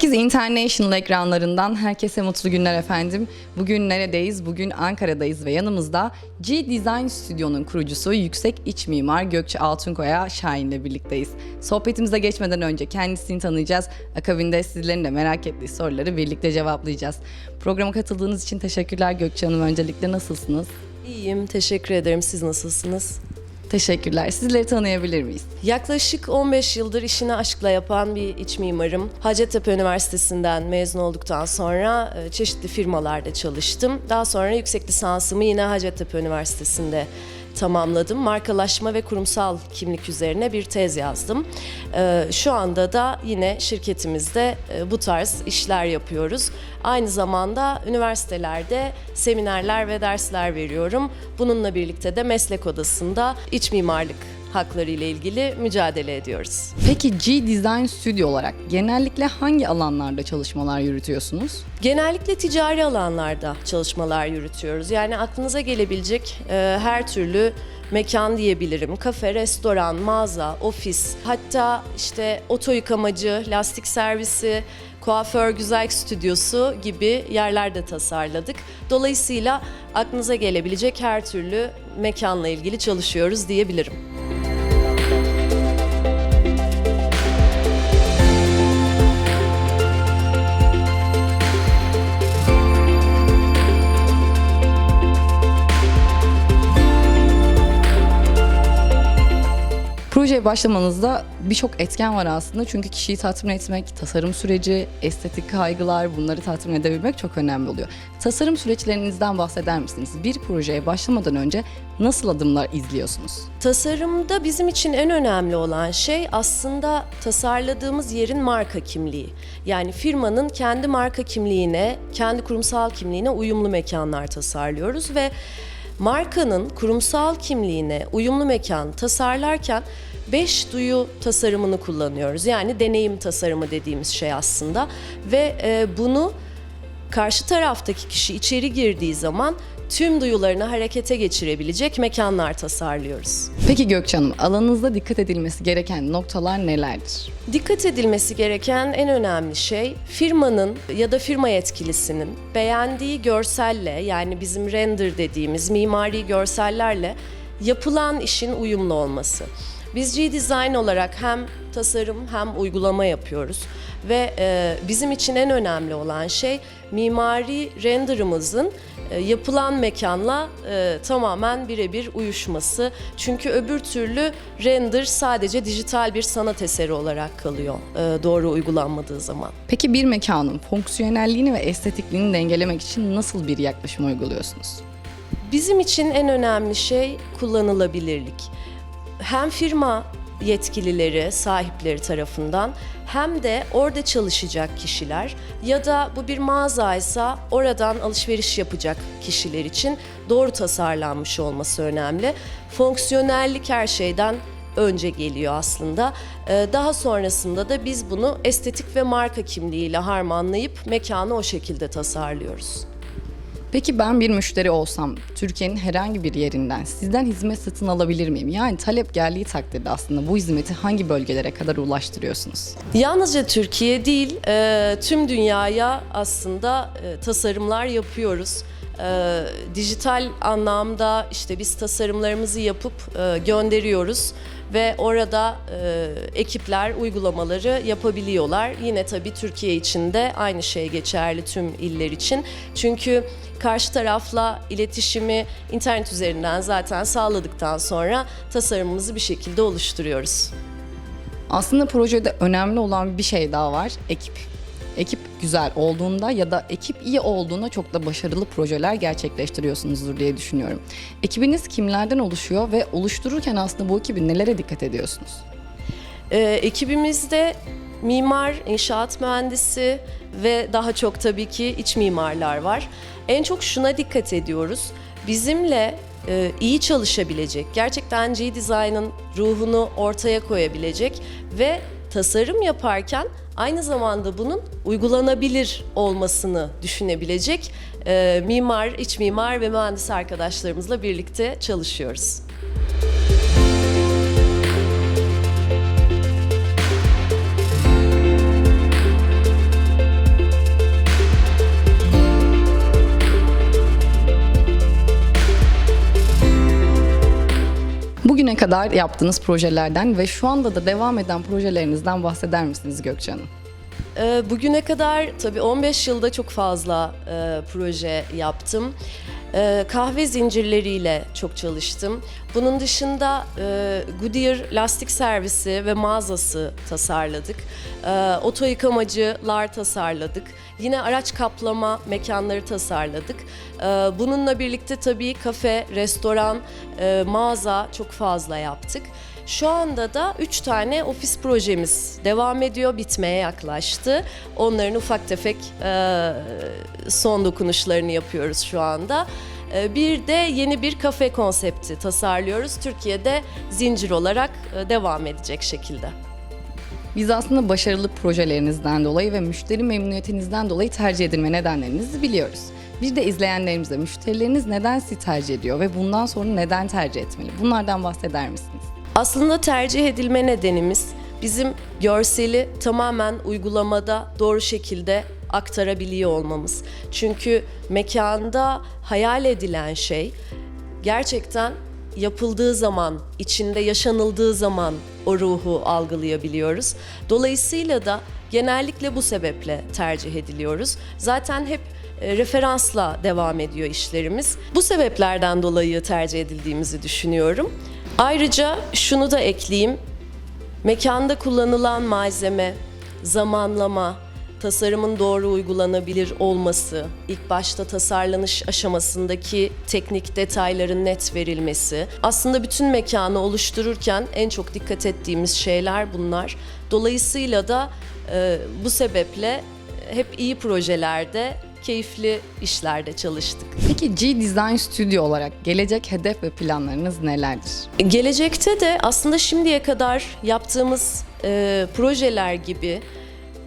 TV8 International ekranlarından herkese mutlu günler efendim. Bugün neredeyiz? Bugün Ankara'dayız ve yanımızda G Design Stüdyo'nun kurucusu yüksek iç mimar Gökçe Altunkoya Şahin'le birlikteyiz. Sohbetimize geçmeden önce kendisini tanıyacağız. Akabinde sizlerin de merak ettiği soruları birlikte cevaplayacağız. Programa katıldığınız için teşekkürler Gökçe Hanım. Öncelikle nasılsınız? İyiyim, teşekkür ederim. Siz nasılsınız? Teşekkürler. Sizleri tanıyabilir miyiz? Yaklaşık 15 yıldır işini aşkla yapan bir iç mimarım. Hacettepe Üniversitesi'nden mezun olduktan sonra e, çeşitli firmalarda çalıştım. Daha sonra yüksek lisansımı yine Hacettepe Üniversitesi'nde tamamladım. Markalaşma ve kurumsal kimlik üzerine bir tez yazdım. E, Şu anda da yine şirketimizde e, bu tarz işler yapıyoruz. Aynı zamanda üniversitelerde seminerler ve dersler veriyorum. Bununla birlikte de meslek odasında iç mimarlık hakları ile ilgili mücadele ediyoruz. Peki G Design Studio olarak genellikle hangi alanlarda çalışmalar yürütüyorsunuz? Genellikle ticari alanlarda çalışmalar yürütüyoruz. Yani aklınıza gelebilecek e, her türlü mekan diyebilirim. Kafe, restoran, mağaza, ofis, hatta işte oto yıkamacı, lastik servisi, kuaför güzellik stüdyosu gibi yerlerde tasarladık. Dolayısıyla aklınıza gelebilecek her türlü mekanla ilgili çalışıyoruz diyebilirim. Projeye başlamanızda birçok etken var aslında çünkü kişiyi tatmin etmek, tasarım süreci, estetik kaygılar bunları tatmin edebilmek çok önemli oluyor. Tasarım süreçlerinizden bahseder misiniz? Bir projeye başlamadan önce nasıl adımlar izliyorsunuz? Tasarımda bizim için en önemli olan şey aslında tasarladığımız yerin marka kimliği. Yani firmanın kendi marka kimliğine, kendi kurumsal kimliğine uyumlu mekanlar tasarlıyoruz ve markanın kurumsal kimliğine uyumlu mekan tasarlarken beş duyu tasarımını kullanıyoruz. Yani deneyim tasarımı dediğimiz şey aslında ve e, bunu karşı taraftaki kişi içeri girdiği zaman tüm duyularını harekete geçirebilecek mekanlar tasarlıyoruz. Peki Gökçe Hanım, alanınızda dikkat edilmesi gereken noktalar nelerdir? Dikkat edilmesi gereken en önemli şey firmanın ya da firma yetkilisinin beğendiği görselle yani bizim render dediğimiz mimari görsellerle yapılan işin uyumlu olması. Biz G-Design olarak hem tasarım hem uygulama yapıyoruz ve e, bizim için en önemli olan şey mimari renderımızın e, yapılan mekanla e, tamamen birebir uyuşması. Çünkü öbür türlü render sadece dijital bir sanat eseri olarak kalıyor e, doğru uygulanmadığı zaman. Peki bir mekanın fonksiyonelliğini ve estetikliğini dengelemek için nasıl bir yaklaşım uyguluyorsunuz? Bizim için en önemli şey kullanılabilirlik. Hem firma yetkilileri, sahipleri tarafından hem de orada çalışacak kişiler ya da bu bir mağazaysa oradan alışveriş yapacak kişiler için doğru tasarlanmış olması önemli. Fonksiyonellik her şeyden önce geliyor aslında. Ee, Daha sonrasında da biz bunu estetik ve marka kimliğiyle harmanlayıp mekanı o şekilde tasarlıyoruz. Peki ben bir müşteri olsam Türkiye'nin herhangi bir yerinden sizden hizmet satın alabilir miyim? Yani talep geldiği takdirde aslında bu hizmeti hangi bölgelere kadar ulaştırıyorsunuz? Yalnızca Türkiye değil, e, tüm dünyaya aslında e, tasarımlar yapıyoruz. E, dijital anlamda işte biz tasarımlarımızı yapıp e, gönderiyoruz ve orada e, ekipler uygulamaları yapabiliyorlar. Yine tabii Türkiye için de aynı şey geçerli tüm iller için. Çünkü karşı tarafla iletişimi internet üzerinden zaten sağladıktan sonra tasarımımızı bir şekilde oluşturuyoruz. Aslında projede önemli olan bir şey daha var. Ekip. Ekip güzel olduğunda ya da ekip iyi olduğunda çok da başarılı projeler gerçekleştiriyorsunuzdur diye düşünüyorum. Ekibiniz kimlerden oluşuyor ve oluştururken aslında bu ekibi nelere dikkat ediyorsunuz? Ee, ekibimizde mimar, inşaat mühendisi ve daha çok tabii ki iç mimarlar var. En çok şuna dikkat ediyoruz. Bizimle e, iyi çalışabilecek, gerçekten G-Design'ın ruhunu ortaya koyabilecek ve tasarım yaparken aynı zamanda bunun uygulanabilir olmasını düşünebilecek e, mimar, iç mimar ve mühendis arkadaşlarımızla birlikte çalışıyoruz. Bugüne kadar yaptığınız projelerden ve şu anda da devam eden projelerinizden bahseder misiniz Gökçe Hanım? Ee, Bugüne kadar tabii 15 yılda çok fazla e, proje yaptım. Ee, kahve zincirleriyle çok çalıştım. Bunun dışında e, Goodyear lastik servisi ve mağazası tasarladık. Ee, oto yıkamacılar tasarladık. Yine araç kaplama mekanları tasarladık. Ee, bununla birlikte tabii kafe, restoran, e, mağaza çok fazla yaptık. Şu anda da 3 tane ofis projemiz devam ediyor, bitmeye yaklaştı. Onların ufak tefek e, son dokunuşlarını yapıyoruz şu anda. E, bir de yeni bir kafe konsepti tasarlıyoruz. Türkiye'de zincir olarak e, devam edecek şekilde. Biz aslında başarılı projelerinizden dolayı ve müşteri memnuniyetinizden dolayı tercih edilme nedenlerinizi biliyoruz. Bir de izleyenlerimize müşterileriniz neden sizi tercih ediyor ve bundan sonra neden tercih etmeli? Bunlardan bahseder misiniz? Aslında tercih edilme nedenimiz bizim görseli tamamen uygulamada doğru şekilde aktarabiliyor olmamız. Çünkü mekanda hayal edilen şey gerçekten yapıldığı zaman, içinde yaşanıldığı zaman o ruhu algılayabiliyoruz. Dolayısıyla da genellikle bu sebeple tercih ediliyoruz. Zaten hep e, referansla devam ediyor işlerimiz. Bu sebeplerden dolayı tercih edildiğimizi düşünüyorum. Ayrıca şunu da ekleyeyim. Mekanda kullanılan malzeme, zamanlama, tasarımın doğru uygulanabilir olması, ilk başta tasarlanış aşamasındaki teknik detayların net verilmesi. Aslında bütün mekanı oluştururken en çok dikkat ettiğimiz şeyler bunlar. Dolayısıyla da e, bu sebeple hep iyi projelerde, keyifli işlerde çalıştık. Peki G Design Studio olarak gelecek hedef ve planlarınız nelerdir? Gelecekte de aslında şimdiye kadar yaptığımız e, projeler gibi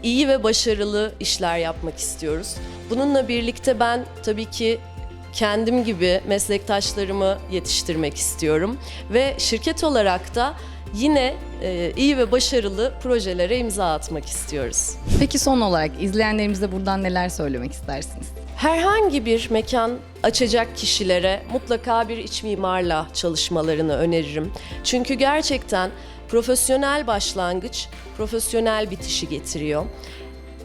iyi ve başarılı işler yapmak istiyoruz. Bununla birlikte ben tabii ki kendim gibi meslektaşlarımı yetiştirmek istiyorum ve şirket olarak da yine e, iyi ve başarılı projelere imza atmak istiyoruz. Peki son olarak izleyenlerimize buradan neler söylemek istersiniz? Herhangi bir mekan açacak kişilere mutlaka bir iç mimarla çalışmalarını öneririm. Çünkü gerçekten profesyonel başlangıç, profesyonel bitişi getiriyor.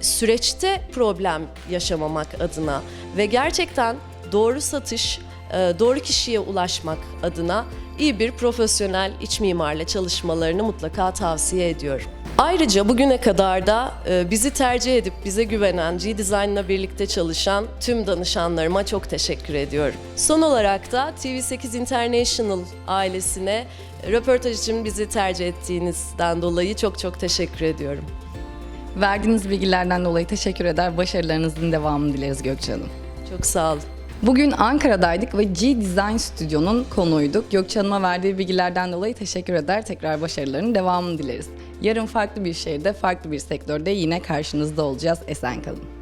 Süreçte problem yaşamamak adına ve gerçekten doğru satış, doğru kişiye ulaşmak adına iyi bir profesyonel iç mimarla çalışmalarını mutlaka tavsiye ediyorum. Ayrıca bugüne kadar da e, bizi tercih edip bize güvenen, G-Design'la birlikte çalışan tüm danışanlarıma çok teşekkür ediyorum. Son olarak da TV8 International ailesine röportaj için bizi tercih ettiğinizden dolayı çok çok teşekkür ediyorum. Verdiğiniz bilgilerden dolayı teşekkür eder. Başarılarınızın devamını dileriz Gökçe Hanım. Çok sağ olun. Bugün Ankara'daydık ve G Design Stüdyo'nun konuğuyduk. Gökçe Hanım'a verdiği bilgilerden dolayı teşekkür eder. Tekrar başarılarının devamını dileriz. Yarın farklı bir şehirde, farklı bir sektörde yine karşınızda olacağız. Esen kalın.